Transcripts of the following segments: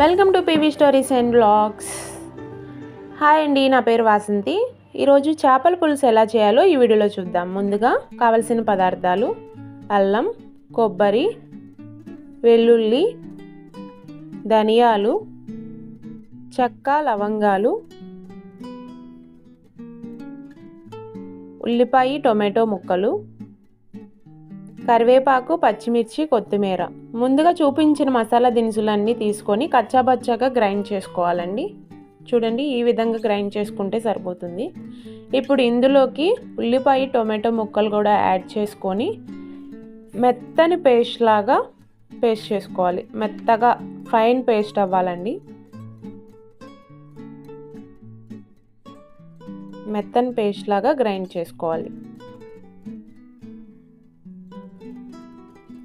Welcome to PV stories and blogs. Hi అండి నా పేరు వాసంతి. ఈరోజు చేపల పులుసు ఎలా చేయాలో ఈ వీడియోలో చూద్దాం. ముందుగా కావలసిన పదార్థాలు అల్లం కొబ్బరి వెల్లుల్లి ధనియాలు చెక్క లవంగాలు ఉల్లిపాయ టొమాటో ముక్కలు కరివేపాకు పచ్చిమిర్చి కొత్తిమీర. ముందుగా చూపించిన మసాలా దినుసులన్నీ తీసుకొని కచ్చాబచ్చాగా గ్రైండ్ చేసుకోవాలండి. చూడండి ఈ విధంగా గ్రైండ్ చేసుకుంటే సరిపోతుంది. ఇప్పుడు ఇందులోకి ఉల్లిపాయ టొమాటో ముక్కలు కూడా యాడ్ చేసుకొని మెత్తని పేస్ట్ లాగా పేస్ట్ చేసుకోవాలి. మెత్తగా ఫైన్ పేస్ట్ అవ్వాలండి. మెత్తని పేస్ట్ లాగా గ్రైండ్ చేసుకోవాలి.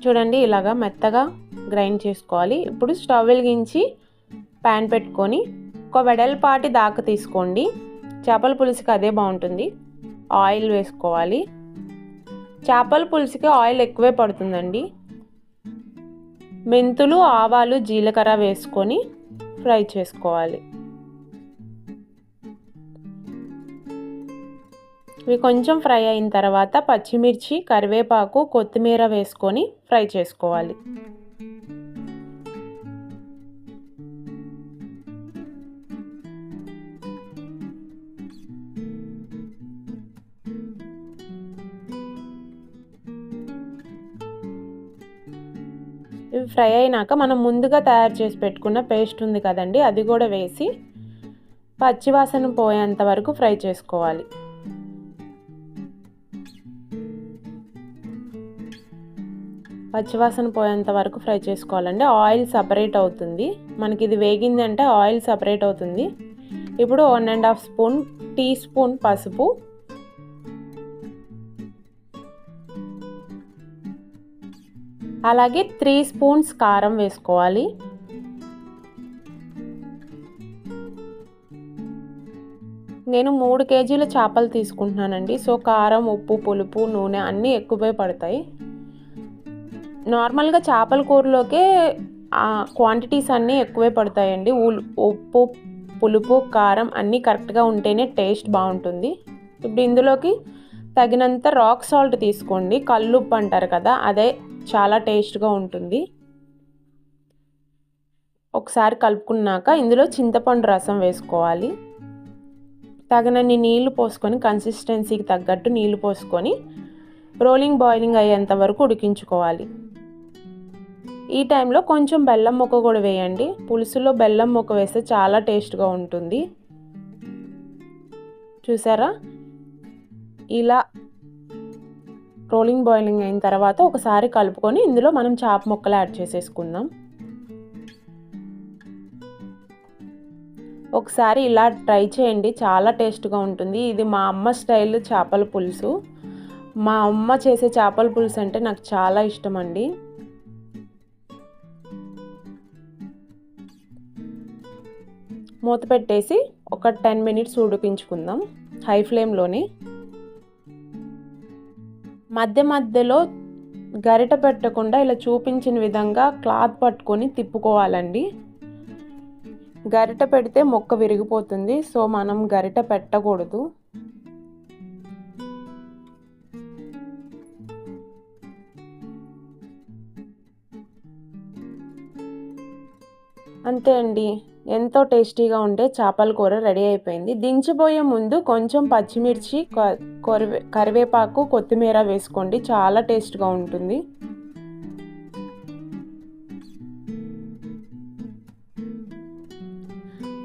చూడండి ఇలాగా మెత్తగా గ్రైండ్ చేసుకోవాలి. ఇప్పుడు స్టవ్ వెలిగించి ప్యాన్ పెట్టుకొని ఒక వెడల్పాటి దాకా తీసుకోండి. చేపల పులుసుకి అదే బాగుంటుంది. ఆయిల్ వేసుకోవాలి. చేపల పులుసుకి ఆయిల్ ఎక్కువే పడుతుందండి. మెంతులు ఆవాలు జీలకర్ర వేసుకొని ఫ్రై చేసుకోవాలి. ఇవి కొంచెం ఫ్రై అయిన తర్వాత పచ్చిమిర్చి కరివేపాకు కొత్తిమీర వేసుకొని ఫ్రై చేసుకోవాలి. ఇవి ఫ్రై అయినాక మనం ముందుగా తయారు చేసి పెట్టుకున్న పేస్ట్ ఉంది కదండి అది కూడా వేసి పచ్చివాసన పోయేంత వరకు ఫ్రై చేసుకోవాలి. పచ్చివాసన పోయేంత వరకు ఫ్రై చేసుకోవాలండి. ఆయిల్ సపరేట్ అవుతుంది. మనకి ఇది వేగిందంటే ఆయిల్ సపరేట్ అవుతుంది. ఇప్పుడు one and half spoon teaspoon పసుపు. అలాగే త్రీ స్పూన్స్ కారం వేసుకోవాలి. నేను మూడు కేజీల చేపలు తీసుకుంటున్నానండి. సో కారం ఉప్పు పులుపు నూనె అన్నీ ఎక్కువే పడతాయి. నార్మల్గా చేపల కూరలోకే క్వాంటిటీస్ అన్నీ ఎక్కువే పడతాయండి. ఉప్పు పులుపు కారం అన్నీ కరెక్ట్గా ఉంటేనే టేస్ట్ బాగుంటుంది. ఇప్పుడు ఇందులోకి తగినంత రాక్ సాల్ట్ తీసుకోండి. కల్లుప్పు అంటారు కదా అదే చాలా టేస్ట్గా ఉంటుంది. ఒకసారి కలుపుకున్నాక ఇందులో చింతపండు రసం వేసుకోవాలి. తగినన్ని నీళ్ళు పోసుకొని కన్సిస్టెన్సీకి తగ్గట్టు నీళ్ళు పోసుకొని రోలింగ్ బాయిలింగ్ అయ్యేంత వరకు ఉడికించుకోవాలి. ఈ టైంలో కొంచెం బెల్లం ముక్క కూడా వేయండి. పులుసులో బెల్లం ముక్క వేస్తే చాలా టేస్ట్గా ఉంటుంది. చూసారా? ఇలా రోలింగ్ బాయిలింగ్ అయిన తర్వాత ఒకసారి కలుపుకొని ఇందులో మనం చాప ముక్కలు యాడ్ చేసేసుకుందాం. ఒకసారి ఇలా ట్రై చేయండి. చాలా టేస్ట్గా ఉంటుంది. ఇది మా అమ్మ స్టైల్ చేపల పులుసు. మా అమ్మ చేసే చేపల పులుసు అంటే నాకు చాలా ఇష్టం అండి. మూత పెట్టేసి ఒక టెన్ మినిట్స్ ఉడికించుకుందాం హై ఫ్లేమ్లోనే. మధ్య మధ్యలో గరిట పెట్టకుండా ఇలా చూపించిన విధంగా క్లాత్ పట్టుకొని తిప్పుకోవాలండి. గరిట పెడితే మొక్క విరిగిపోతుంది సో మనం గరిట పెట్టకూడదు. అంతే అండి. ఎంతో టేస్టీగా ఉండే చేపల కూర రెడీ అయిపోయింది. దించిపోయే ముందు కొంచెం పచ్చిమిర్చి కరివే కరివేపాకు కొత్తిమీర వేసుకోండి. చాలా టేస్ట్గా ఉంటుంది.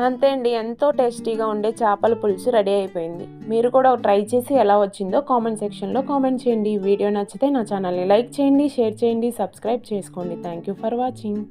అంతే అండి. ఎంతో టేస్టీగా ఉండే చేపల పులుసు రెడీ అయిపోయింది. మీరు కూడా ట్రై చేసి ఎలా వచ్చిందో కామెంట్ సెక్షన్లో కామెంట్ చేయండి. వీడియో నచ్చితే నా ఛానల్ని లైక్ చేయండి షేర్ చేయండి సబ్స్క్రైబ్ చేసుకోండి. Thank you for watching.